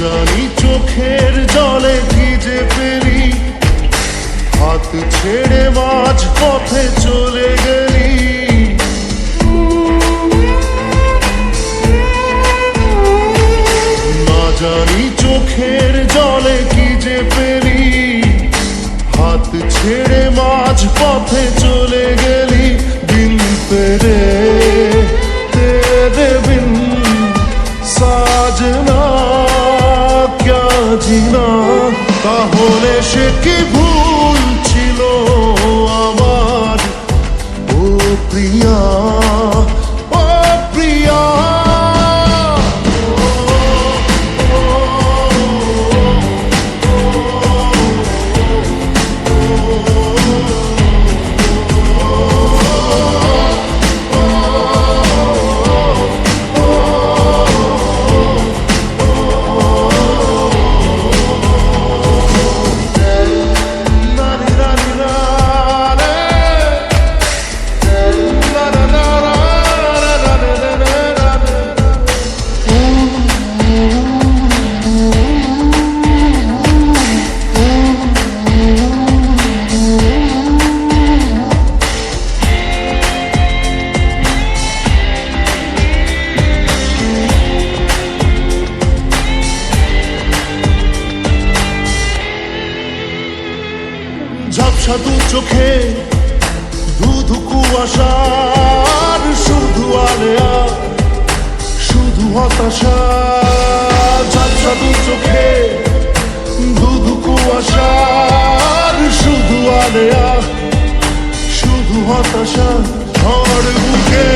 চোখের জলে ভিজে ফেরি হাত ছেড়ে মাছ পথে চলে ক্যা জিনা তাহলে সে কি ভুল? দু চোখে ধুধু কুয়াশার শুধু আলেয়া, শুধু হতাশা। দু চোখে ধুধু কুয়াশার শুধু আলেয়া, শুধু হতাশা। ঝড় বুকে